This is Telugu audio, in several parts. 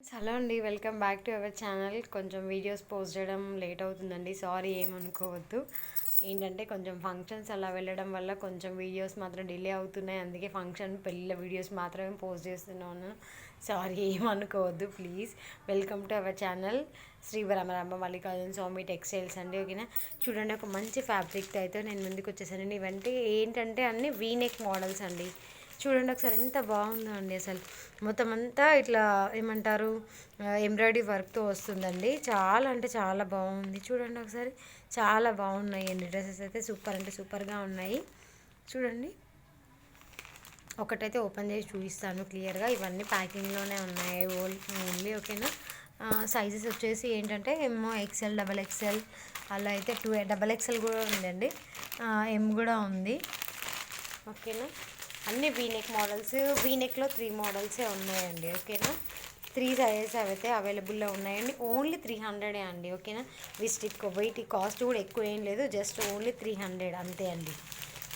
హలో అండి welcome back to our channel. కొంచెం వీడియోస్ పోస్ట్ చేయడం లేట్ అవుతుందండి. సారీ ఏమనుకోవద్దు. ఏంటంటే కొంచెం ఫంక్షన్స్ అలా వెళ్ళడం వల్ల కొంచెం వీడియోస్ మాత్రం డిలే అవుతున్నాయి. అందుకే ఫంక్షన్ పెళ్ళిళ్ళ వీడియోస్ మాత్రమే పోస్ట్ చేస్తున్నాను. సారీ ఏమనుకోవద్దు please welcome to our channel Shri Bhramaramba Mallikarjuna Swamy textiles అండి ఓకేనా? చూడండి ఒక మంచి ఫ్యాబ్రిక్ అయితే నేను ముందుకు వచ్చేసానండి. ఇవంటే ఏంటంటే అన్ని వీనెక్ మోడల్స్ అండి. చూడండి ఒకసారి ఎంత బాగుందో అండి అసలు. మొత్తం అంతా ఇట్లా ఏమంటారు ఎంబ్రాయిడరీ వర్క్తో వస్తుందండి. చాలా అంటే చాలా బాగుంది. చూడండి ఒకసారి చాలా బాగున్నాయి అండి డ్రెస్సెస్ అయితే. సూపర్ అంటే సూపర్గా ఉన్నాయి. చూడండి. ఒకటైతే ఓపెన్ చేసి చూపిస్తాను క్లియర్గా. ఇవన్నీ ప్యాకింగ్లోనే ఉన్నాయి. ఓన్లీ ఓకేనా? సైజెస్ వచ్చేసి ఏంటంటే ఎమ్ ఎక్సెల్ డబల్ ఎక్సెల్ అలా అయితే టూ డబల్ ఎక్సెల్ కూడా ఉందండి. ఎమ్ కూడా ఉంది. ఓకేనా? అన్ని వీనెక్ మోడల్స్ వీనెక్లో త్రీ మోడల్సే ఉన్నాయండి ఓకేనా? త్రీ సైజెస్ అయితే అవైలబుల్లో ఉన్నాయండి. ఓన్లీ త్రీ హండ్రెడే అండి ఓకేనా? విస్టిక్ వెయిట్ కాస్ట్ కూడా ఎక్కువ ఏం లేదు జస్ట్ ఓన్లీ త్రీ హండ్రెడ్ అంతే అండి.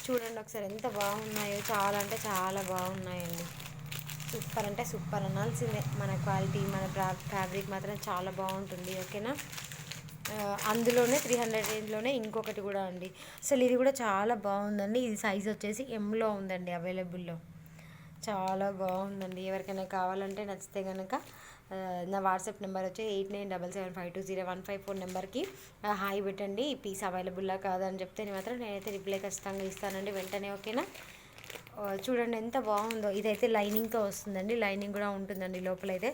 చూడండి ఒకసారి ఎంత బాగున్నాయో చాలా అంటే చాలా బాగున్నాయండి. సూపర్ అంటే సూపర్ అనాల్సిందే. మన క్వాలిటీ మన ఫ్యాబ్రిక్ మాత్రం చాలా బాగుంటుంది ఓకేనా? అందులోనే త్రీ హండ్రెడ్ రేంజ్లోనే ఇంకొకటి కూడా అండి. అసలు ఇది కూడా చాలా బాగుందండి. ఇది సైజ్ వచ్చేసి ఎంలో ఉందండి అవైలబుల్లో చాలా బాగుందండి. ఎవరికైనా కావాలంటే నచ్చితే కనుక నా వాట్సాప్ నెంబర్ వచ్చి eight nine double seven five two zero one five four నెంబర్కి హాయ్ పెట్టండి. ఈ పీస్ అవైలబుల్లా కాదని చెప్తే మాత్రం నేనైతే రిప్లై ఖచ్చితంగా ఇస్తానండి వెంటనే ఓకేనా? చూడండి ఎంత బాగుందో. ఇదైతే లైనింగ్తో వస్తుందండి. లైనింగ్ కూడా ఉంటుందండి లోపలైతే.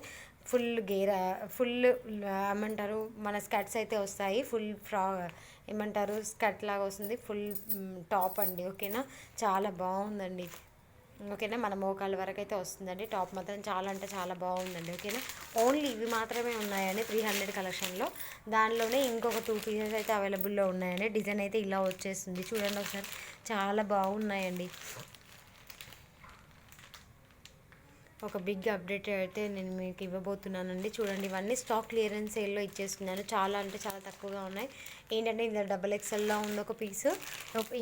ఫుల్ గేరా ఫుల్ ఏమంటారు మన స్కర్ట్స్ అయితే వస్తాయి. ఫుల్ ఫ్రా ఏమంటారు స్కర్ట్ లాగా వస్తుంది. ఫుల్ టాప్ అండి. ఓకేనా? చాలా బాగుందండి. ఓకేనా? మన మోకాళ్ళ వరకు అయితే వస్తుందండి. టాప్ మాత్రం చాలా అంటే చాలా బాగుందండి. ఓకేనా? ఓన్లీ ఇవి మాత్రమే ఉన్నాయండి త్రీ హండ్రెడ్ కలెక్షన్లో. దానిలోనే ఇంకొక టూ పీసెస్ అయితే అవైలబుల్లో ఉన్నాయండి. డిజైన్ అయితే ఇలా వచ్చేస్తుంది. చూడండి ఒకసారి. చాలా బాగున్నాయండి. ఒక బిగ్ అప్డేట్ అయితే నేను మీకు ఇవ్వబోతున్నానండి. చూడండి ఇవన్నీ స్టాక్ క్లియరెన్స్ సేల్లో ఇచ్చేస్తున్నాను చాలా అంటే చాలా తక్కువగా ఉన్నాయి. ఏంటంటే ఇందులో డబల్ ఎక్స్ఎల్లో ఉంది ఒక పీస్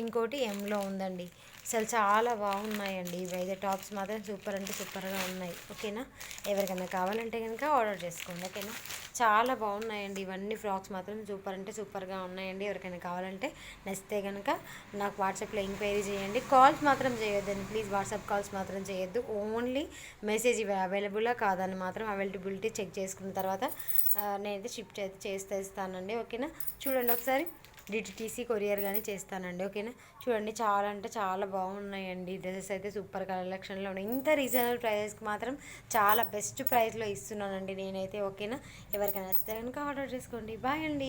ఇంకోటి ఎంలో ఉందండి. అసలు చాలా బాగున్నాయండి. ఇవైతే టాప్స్ మాత్రం సూపర్ అంటే సూపర్గా ఉన్నాయి. ఓకేనా ఎవరికైనా కావాలంటే కనుక ఆర్డర్ చేసుకోండి. ఓకేనా చాలా బాగున్నాయండి. ఇవన్నీ ఫ్రాక్స్ మాత్రం సూపర్ అంటే సూపర్గా ఉన్నాయండి. ఎవరికైనా కావాలంటే నచ్చితే కనుక నాకు వాట్సాప్లో ఎంక్వైరీ చేయండి. కాల్స్ మాత్రం చేయొద్దండి. ప్లీజ్ వాట్సాప్ కాల్స్ మాత్రం చేయొద్దు. ఓన్లీ మెసేజ్ ఇవి అవైలబుల్గా కాదని మాత్రం అవైలబిలిటీ చెక్ చేసుకున్న తర్వాత నేనైతే షిఫ్ట్ అయితే చేస్తేస్తానండి ఓకేనా? చూడండి ఒకసారి. డిటిటీసీ కొరియర్ కానీ చేస్తానండి ఓకేనా? చూడండి చాలా అంటే చాలా బాగున్నాయండి. డ్రెస్సెస్ అయితే సూపర్ కలెక్షన్లో ఉన్నాయి. ఇంత రీజనబుల్ ప్రైజెస్కి మాత్రం చాలా బెస్ట్ ప్రైస్లో ఇస్తున్నానండి నేనైతే ఓకేనా? ఎవరికైనా నచ్చితే కనుక ఆర్డర్ చేసుకోండి. బాయ్ అండి.